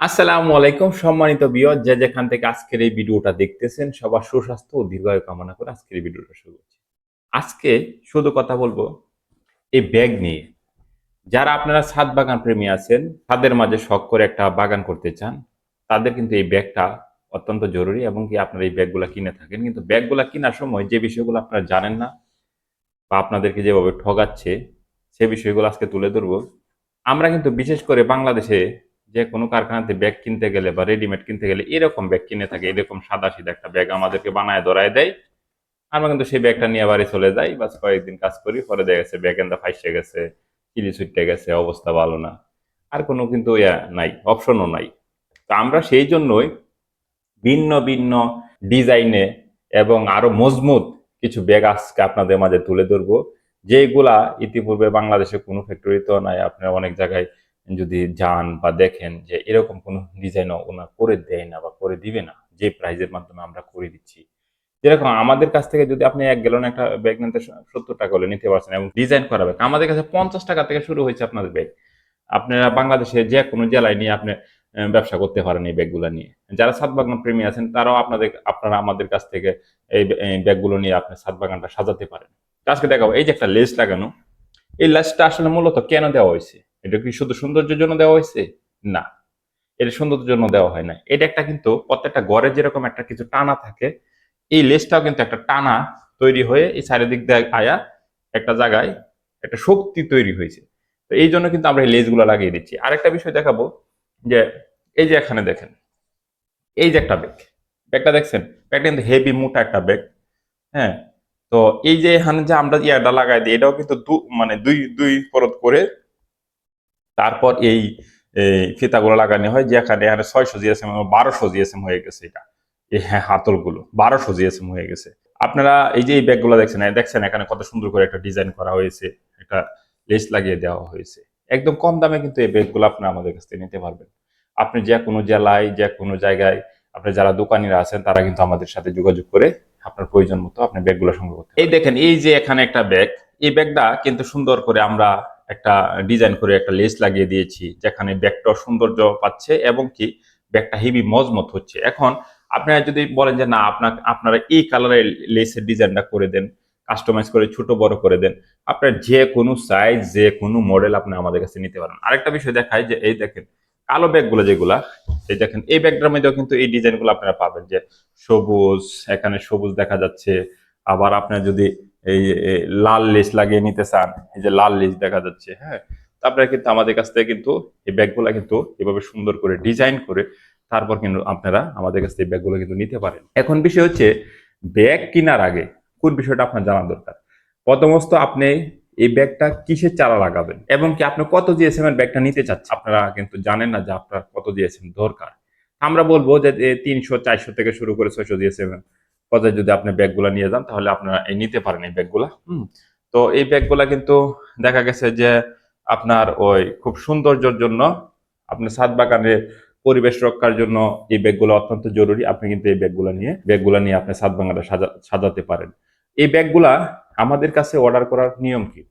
আসসালামু আলাইকুম সম্মানিত বিয়র যে যেখান থেকে আজকের এই ভিডিওটা দেখতেছেন, সবার সুস্বাস্থ্য ও দীর্ঘায়ু কামনা করে আজকের এই ভিডিওটা শুরু করছি। আজকে শুধু কথা বলব এই ব্যাগ নিয়ে। যারা আপনারা ছাদ বাগান প্রেমী আছেন তাদের মাঝে শখ করে একটা বাগান করতে চান, তাদের কিন্তু এই ব্যাগটা অত্যন্ত জরুরি এবং কি আপনারা এই ব্যাগগুলো কিনে থাকেন। কিন্তু ব্যাগগুলো কেনার সময় যে বিষয়গুলো আপনারা জানেন না বা আপনাদেরকে যেভাবে ঠগাচ্ছে, সে বিষয়গুলো আজকে তুলে ধরবো। আমরা কিন্তু বিশেষ করে বাংলাদেশে যে কোনো কারখানাতে ব্যাগ কিনতে গেলে বা রেডিমেড কিনতে গেলে এরকম ব্যাগ কিনে থাকে, এরকম সাদা সিধা একটা ব্যাগ আমাদেরকে বানায়, ধরায় দেয়। আমরা কিন্তু সেই ব্যাগটা নিয়ে বাড়ি চলে যাই, বাস কয়েকদিন কাজ করি, পরে দেখা গেছে ব্যাগ এন্দা ফাইসে গেছে চিলি ছুটতে গেছে, অবস্থা ভালো না। আর কোনো কিন্তু ইয়া নাই অপশনও নাই। তো আমরা সেই জন্যই ভিন্ন ভিন্ন ডিজাইনে এবং আরও মজবুত কিছু ব্যাগ আজকে আপনাদের মাঝে তুলে ধরবো। যেগুলা ইতিপূর্বে বাংলাদেশে কোনো ফ্যাক্টরিতেও নাই, আপনারা অনেক জায়গায় যদি যান বা দেখেন যে এরকম কোনো ডিজাইন ওনা করে দেয় না বা করে দিবে না, যে প্রাইজের মাধ্যমে আমরা করে দিচ্ছি। যেরকম আমাদের কাছ থেকে যদি আপনি এক গ্যালন একটা ব্যাগ নিতে সত্তর টাকা হলে নিতে পারছেন এবং ডিজাইন করা ব্যাগ আমাদের কাছে পঞ্চাশ টাকা থেকে শুরু হয়েছে আপনাদের ব্যাগ আপনারা বাংলাদেশে যে কোনো জেলায় নিয়ে আপনি ব্যবসা করতে পারেন এই ব্যাগগুলো নিয়ে। যারা সাত বাগান প্রেমী আছেন, তারাও আপনাদের, আপনারা আমাদের কাছ থেকে এই ব্যাগগুলো নিয়ে আপনি সাত বাগানটা সাজাতে পারেন। আজকে দেখাবো, এই যে একটা লেস লাগানো, এই লেসটা আসলে মূলত কেন দেওয়া হয়েছে? এটা কি শুধু সৌন্দর্যের জন্য দেওয়া হয়েছে? না। এটা সৌন্দর্যের জন্য দেওয়া হয় না এটা একটা কিন্তু প্রত্যেকটা ঘরে যেরকম একটা কিছু টানা থাকে, এই লেসটাও কিন্তু একটা টানা তৈরি হয়ে এই চারিদিক দিয়ে আয়া একটা জায়গায় একটা শক্তি তৈরি হয়েছে। তো এই জন্য কিন্তু আমরা এই লেসগুলো লাগিয়ে দিচ্ছি। আরেকটা বিষয় দেখাবো যে এই যে এখানে দেখেন, এই যে একটা ব্যাগ। ব্যাগটা দেখছেন? ব্যাগটা কিন্তু হেভি মোটা একটা ব্যাগ। হ্যাঁ? তো এই যে এখানে যে আমরা ইয়াটা লাগাই দিই, এটাও কিন্তু মানে দুই দুই পরত করে তারপর এই ফিতাগুলো লাগানো হয় যেখানে এখানে ছয়শো জিএসএম বারোশো জিএসএম হয়ে গেছে এটা। এই হ্যাঁ হাতলগুলো, বারোশো জিএসএম হয়ে গেছে। আপনারা এই যে এই ব্যাগগুলো দেখছেন দেখছেন এখানে কত সুন্দর করে একটা ডিজাইন করা হয়েছে, একটা লেস লাগিয়ে দেওয়া হয়েছে। একদম কম দামে কিন্তু এই ব্যাগগুলো আপনারা আমাদের কাছ থেকে নিতে পারবেন। আপনি যে কোনো জেলায়, যে কোনো জায়গায় আপনি যারা দোকানিরা আছেন, তারা কিন্তু আমাদের সাথে যোগাযোগ করে আপনার প্রয়োজন মতো আপনি ব্যাগগুলো সংগ্রহ করতে এই দেখেন, এই যে এখানে একটা ব্যাগ, এই ব্যাগটা কিন্তু সুন্দর করে আমরা একটা ডিজাইন করে একটা লেস লাগিয়ে দিয়েছি, যেখানে ব্যাগটা সৌন্দর্য পাচ্ছে এবং কি ব্যাগটা হেভি মজমত হচ্ছে। এখন আপনারা যদি বলেন যে না আপনার আপনারা এই কালারের লেসের ডিজাইনটা করে দেন কাস্টমাইজ করে, ছোট, বড় করে দেন, আপনার যে কোনো সাইজ যে কোনো মডেল আপনি আমাদের কাছে নিতে পারেন। আরেকটা বিষয় দেখায় যে, এই দেখেন, কালো ব্যাগগুলো যেগুলা, এই দেখেন, এই ব্যাগটার মধ্যেও কিন্তু এই ডিজাইনগুলো আপনারা পাবেন যে সবুজ, এখানে সবুজ দেখা যাচ্ছে, আবার আপনার যদি এই লাল লেস লাগিয়ে নিতে চান, এই যে লাল লেস দেখা যাচ্ছে হ্যাঁ? আপনারা কিন্তু আমাদের কাছ থেকে কিন্তু এই ব্যাগগুলো কিন্তু এভাবে সুন্দর করে ডিজাইন করে তারপর কিন্তু আপনারা আমাদের কাছ থেকে ব্যাগগুলো কিন্তু নিতে পারেন। এখন বিষয় হচ্ছে ব্যাগ কেনার আগে কোন বিষয়টা আপনার জানা দরকার? প্রথমত আপনি এই ব্যাগটা কিসের চারা লাগাবেন এবং কি আপনি কত জিএসএম এর ব্যাগটা নিতে চাচ্ছেন? আপনারা কিন্তু জানেন না যে আপনার কত জিএসএম দরকার। আমরা বলব যে তিনশো, চারশো থেকে শুরু করে ছয়শো জিএসএম পর্যায়ে যদি আপনি ব্যাগগুলো নিয়ে যান, তাহলে আপনারা এই নিতে পারেন এই ব্যাগগুলা। হুম? তো এই ব্যাগগুলা কিন্তু দেখা গেছে যে আপনার ওই খুব সৌন্দর্যর জন্য আপনার সাত বাগানে পরিবেশ রক্ষার জন্য এই ব্যাগগুলো অত্যন্ত জরুরি। আপনি কিন্তু এই ব্যাগগুলো নিয়ে ব্যাগগুলো নিয়ে আপনি সাত সাজা- সাজাতে পারেন। এই ব্যাগগুলা আমাদের কাছে অর্ডার করার নিয়ম কি?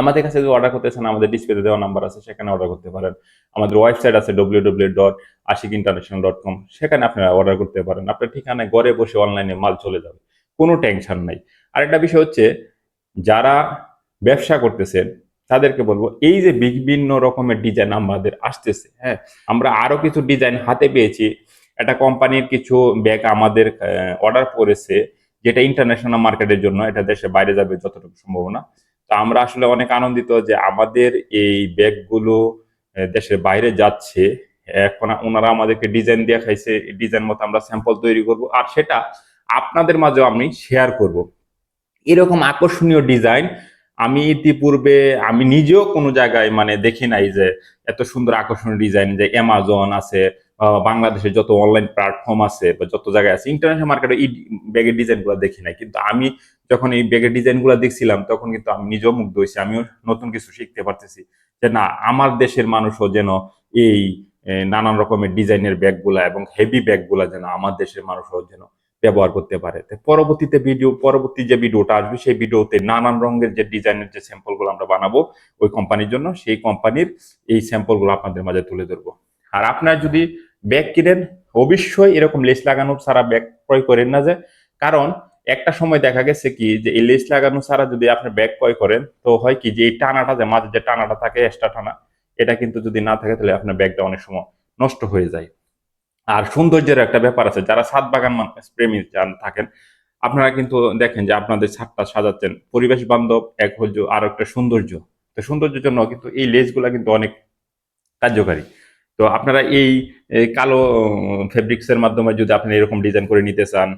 আমাদের কাছে যদি অর্ডার করতে চান, আমাদের ডিসপ্লেতে দেওয়া নাম্বার আছে, সেখানে অর্ডার করতে পারেন। আমাদের ওয়েবসাইট আছে W W dot Ashik international dot com সেখানে আপনারা অর্ডার করতে পারেন। আপনার ঠিকানায় ঘরে বসে অনলাইনে মাল চলে যাবে, কোনো টেনশন নাই। আরেকটা বিষয় হচ্ছে, যারা ব্যবসা করতেছেন, তাদেরকে বলব, এই যে বিভিন্ন রকমের ডিজাইন আমাদের আসতেছে হ্যাঁ আমরা আরও কিছু ডিজাইন হাতে পেয়েছি। একটা কোম্পানির কিছু ব্যাগ আমাদের অর্ডার করেছে যেটা ইন্টারন্যাশনাল মার্কেটের জন্য, এটা দেশে বাইরে যাবে যতটুকু সম্ভাবনা তো আমরা আসলে অনেক আনন্দিত যে আমাদের এই ব্যাগগুলো দেশের বাইরে যাচ্ছে। এখন ওনারা আমাদেরকে ডিজাইন দিয়ে খাইছে ডিজাইন মতো আমরা স্যাম্পল তৈরি করব। আর সেটা আপনাদের মাঝেও আমি শেয়ার করব। এরকম আকর্ষণীয় ডিজাইন আমি ইতিপূর্বে, আমি নিজেও কোনো জায়গায় মানে দেখি নাই যে এত সুন্দর আকর্ষণীয় ডিজাইন যে অ্যামাজন আছে আহ, বাংলাদেশের যত অনলাইন প্ল্যাটফর্ম আছে বা যত জায়গায় আছে ইন্টারন্যাশনাল মার্কেটে এই ব্যাগের ডিজাইনগুলো দেখি নাই। কিন্তু আমি যখন এই ব্যাগের ডিজাইনগুলো দেখছিলাম তখন কিন্তু আমি নিজেও মুগ্ধ হয়েছি আমিও নতুন কিছু শিখতে পারতেছি যে না আমার দেশের মানুষও যেন এই নানান রকমের ডিজাইনের ব্যাগগুলা এবং হেভি ব্যাগগুলা যেন আমার দেশের মানুষও যেন ব্যবহার করতে পারে। পরবর্তীতে ভিডিও পরবর্তী যে ভিডিওটা আসবে সেই ভিডিওতে নানান রঙের যে ডিজাইনের যে স্যাম্পলগুলো আমরা বানাবো ওই কোম্পানির জন্য সেই কোম্পানির এই স্যাম্পলগুলো আপনাদের মাঝে তুলে ধরবো। আর আপনার যদি ব্যাগ কিনেন, অবশ্যই এরকম লেস লাগানো ছাড়া ব্যাগ ক্রয় করেন না যে। কারণ একটা সময় দেখা গেছে কি যে এই লেস লাগানো ছাড়া যদি আপনি ব্যাগ ক্রয় করেন, তো হয় কি যে এই টানাটা যে মাঝে যে টানাটা থাকে এক্সট্রা টানা, এটা কিন্তু যদি না থাকে তাহলে আপনার ব্যাগটা অনেক সময় নষ্ট হয়ে যায়। আর সৌন্দর্যের একটা ব্যাপার আছে, যারা ছাদ বাগান প্রেমী থাকেন, আপনারা কিন্তু দেখেন যে আপনাদের ছাদটা সাজাচ্ছেন। পরিবেশ বান্ধব এক হল আর একটা সৌন্দর্য। তো সৌন্দর্যের জন্য কিন্তু এই লেসগুলা কিন্তু অনেক কার্যকারী। তো আপনারা এই কালো ফেব্রিক্স এর মাধ্যমে যদি আপনি এরকম ডিজাইন করে নিতে চান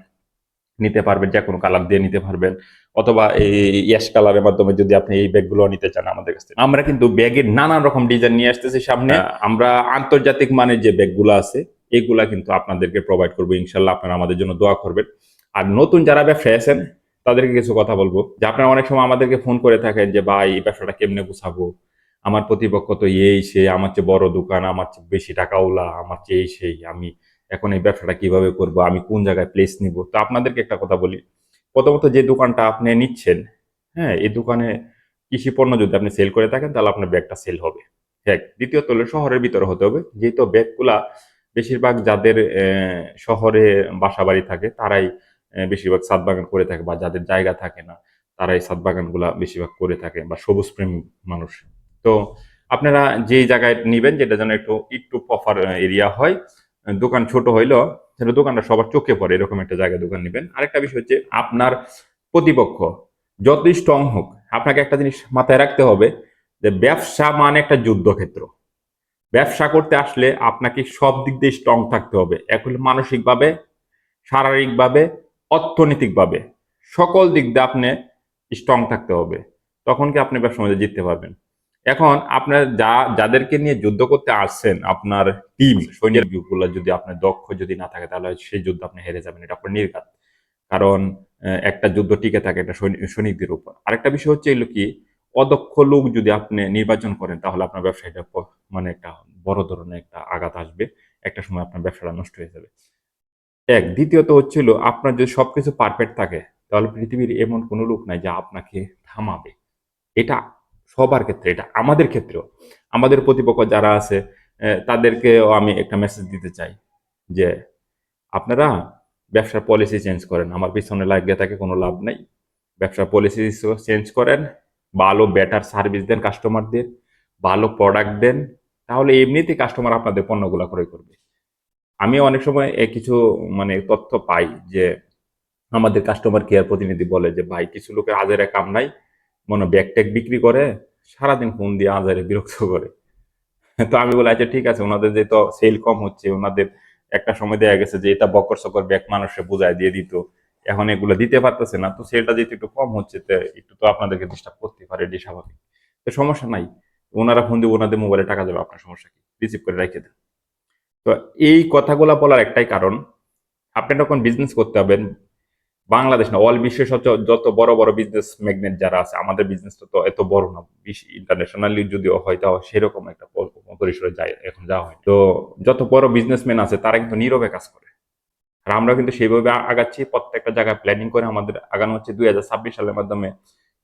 নিতে পারবেন যে কোনো কালার দিয়ে নিতে পারবেন অথবা এই ইয়াশ কালারের মাধ্যমে যদি আপনি এই ব্যাগগুলো নিতে চান আমাদের কাছ থেকে। আমরা কিন্তু ব্যাগের নানান রকম ডিজাইন নিয়ে আসতেছি সামনে। আমরা আন্তর্জাতিক মানের যে ব্যাগগুলো আছে এগুলা কিন্তু আপনাদেরকে প্রোভাইড করব ইনশাল্লাহ আপনারা আমাদের জন্য দোয়া করবেন। আর নতুন যারা ব্যবসায় আছেন তাদেরকে কিছু কথা বলব যে আপনারা অনেক সময় আমাদেরকে ফোন করে থাকেন যে ভাই এই ব্যবসাটা কেমনে গুছাবো? আমার প্রতিপক্ষ তো এই, সে আমার চেয়ে বড় দোকান, আমার চেয়ে বেশি টাকাওয়ালা আমার চেয়ে এই, সেই, আমি এখন এই ব্যবসাটা কীভাবে করব, আমি কোন জায়গায় প্লেস নিব? তো আপনাদেরকে একটা কথা বলি। প্রথমত যে দোকানটা আপনি নিচ্ছেন হ্যাঁ এই দোকানে কৃষি পণ্য যদি আপনি সেল করে থাকেন, তাহলে আপনার ব্যাগটা সেল হবে। এক দ্বিতীয়ত হলো শহরের ভিতরে হতে হবে। যেহেতু ব্যাগগুলা বেশিরভাগ যাদের শহরে বাসা বাড়ি থাকে, তারাই বেশিরভাগ ছাদ বাগান করে থাকে বা যাদের জায়গা থাকে না, তারাই ছাদ বাগানগুলা বেশিরভাগ করে থাকে বা সবুজ প্রেমী মানুষ। তো আপনারা যে জায়গায় নিবেন যেটা যেন একটু একটু প্রপার এরিয়া হয় দোকান ছোট হইলেও সেটা দোকানটা সবার চোখে পড়ে, এরকম একটা জায়গায় দোকান নেবেন। আরেকটা বিষয় হচ্ছে আপনার প্রতিপক্ষ, যতই স্ট্রং হোক, আপনাকে একটা জিনিস মাথায় রাখতে হবে যে ব্যবসা মানে একটা যুদ্ধক্ষেত্র। ব্যবসা করতে আসলে আপনাকে সব দিক দিয়ে স্ট্রং থাকতে হবে। এক হলো মানসিকভাবে, শারীরিকভাবে, অর্থনৈতিকভাবে, সকল দিক দিয়ে আপনি স্ট্রং থাকতে হবে। তখন কি আপনি ব্যবসার মধ্যে জিততে পারবেন। এখন আপনার যা, যাদেরকে নিয়ে যুদ্ধ করতে আসছেন, আপনার টিম সৈন্যেরগুলো যদি আপনার দক্ষ যদি না থাকে, তাহলে সেই যুদ্ধ আপনি হেরে যাবেন। এটা আপনার নির্ঘাত। কারণ একটা যুদ্ধ টিকে থাকে সৈনি- সৈনিকদের উপর। আরেকটা বিষয় হচ্ছে এগুলো কি, অদক্ষ লোক যদি আপনি নির্বাচন করেন, তাহলে আপনার ব্যবসায়টা প- মানে একটা বড় ধরনের একটা আঘাত আসবে। একটা সময় আপনার ব্যবসাটা নষ্ট হয়ে যাবে। এক, দ্বিতীয়ত হচ্ছিল আপনার যদি সবকিছু পারফেক্ট থাকে, তাহলে পৃথিবীর এমন কোনো লোক নাই যা আপনাকে থামাবে। এটা সবার ক্ষেত্রে, এটা আমাদের ক্ষেত্রেও। আমাদের প্রতিপক্ষ যারা আছে তাদেরকেও আমি একটা মেসেজ দিতে চাই যে, আপনারা ব্যবসার পলিসি চেঞ্জ করেন। আমার পিছনে লাগিয়ে থাকে কোনো লাভ নাই। ব্যবসার পলিসি চেঞ্জ করেন। ভালো বেটার সার্ভিস দেন কাস্টমারদের ভালো প্রোডাক্ট দেন, তাহলে এমনিতেই কাস্টমার আপনাদের পণ্যগুলো ক্রয় করবে। আমি অনেক সময় কিছু মানে তথ্য পাই যে, আমাদের কাস্টমার কেয়ার প্রতিনিধি বলে যে, ভাই, কিছু লোকের আজারে কাম নাই মনে ব্যাগ ট্যাগ বিক্রি করে, সারাদিন ফোন দিয়ে আজারে বিরক্ত করে। তো আমি বলি আচ্ছা ঠিক আছে, ওনাদের যে তো সেল কম হচ্ছে, ওনাদের একটা সময় দেখা গেছে যে এটা বকর সকর ব্যাগ মানুষে বোঝায় দিয়ে দিত। এখন এগুলো দিতে পারতেছে না, তো সেলটা যেহেতু একটু কম হচ্ছে, তো একটু তো আপনাদেরকে ডিস্টার্ব করতে পারে এটি স্বাভাবিক। তো সমস্যা নাই, ওনারা ফোন দিয়ে ওনাদের মোবাইলে টাকা যাবে, আপনার সমস্যা কি? রিসিভ করে রেখে দেন। তো এই কথাগুলা বলার একটাই কারণ, আপনি যখন বিজনেস করতে হবেন বাংলাদেশ না অল বিশ্বের সচ- যত বড় বড় বিজনেস ম্যাগনেট যারা আছে, আমাদের বিজনেস তো এত বড় না। ইন্টারন্যাশনালি যদিও হয়, তাও সেরকম একটা পর- পরিসরে যায়, এখন যাওয়া হয় তো যত বড় বিজনেসম্যান আছে, তারা কিন্তু নীরবে কাজ করে। আর আমরা কিন্তু সেইভাবে আগাচ্ছি, প্রত্যেকটা জায়গায় প্ল্যানিং করে আমাদের আগানো হচ্ছে দুই হাজার ছাব্বিশ সালের মাধ্যমে।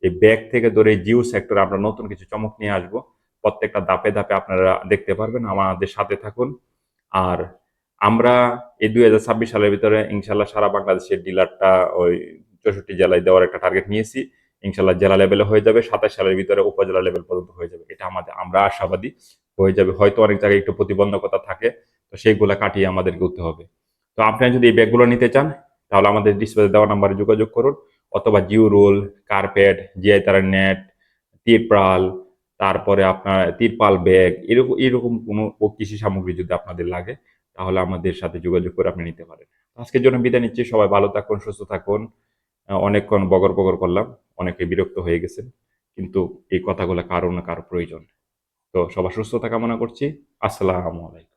এই ব্যাগ থেকে ধরে জিও সেক্টরে আমরা নতুন কিছু চমক নিয়ে আসব। প্রত্যেকটা ধাপে ধাপে আপনারা দেখতে পারবেন, আমাদের সাথে থাকুন। আর আমরা এই দুই হাজার ছাব্বিশ সালের ভিতরে ইনশাল্লাহ সারা বাংলাদেশের ডিলারটা ওই চৌষট্টি জেলায় দেওয়ার একটা টার্গেট নিয়েছি। ইনশাল্লাহ জেলা লেভেলে হয়ে যাবে, সাতাশ সালের ভিতরে উপজেলা লেভেল পর্যন্ত হয়ে যাবে। এটা আমাদের, আমরা আশাবাদী হয়ে যাবে। হয়তো অনেক জায়গায় একটু প্রতিবন্ধকতা থাকে, তো সেইগুলা কাটিয়ে আমাদেরকে উঠতে হবে। তো আপনারা যদি এই ব্যাগগুলো নিতে চান, তাহলে আমাদের ডিসপ্লে দেওয়া নাম্বারে যোগাযোগ করুন, অথবা জিও রোল, কার্পেট, জিআই তারা নেট তিরপাল, তারপরে আপনার তিরপাল ব্যাগ, এরকম এরকম কোনো কৃষি সামগ্রী যদি আপনাদের লাগে তাহলে আমাদের সাথে যোগাযোগ করে আপনি নিতে পারেন। আজকের জন্য বিদায় নিচ্ছি। সবাই ভালো থাকুন, সুস্থ থাকুন। অনেকক্ষণ বগর বগর করলাম, অনেকে বিরক্ত হয়ে গেছেন, কিন্তু এই কথাগুলো কারও না কারও প্রয়োজন। তো সবার সুস্থতা কামনা করছি। আসসালামু আলাইকুম।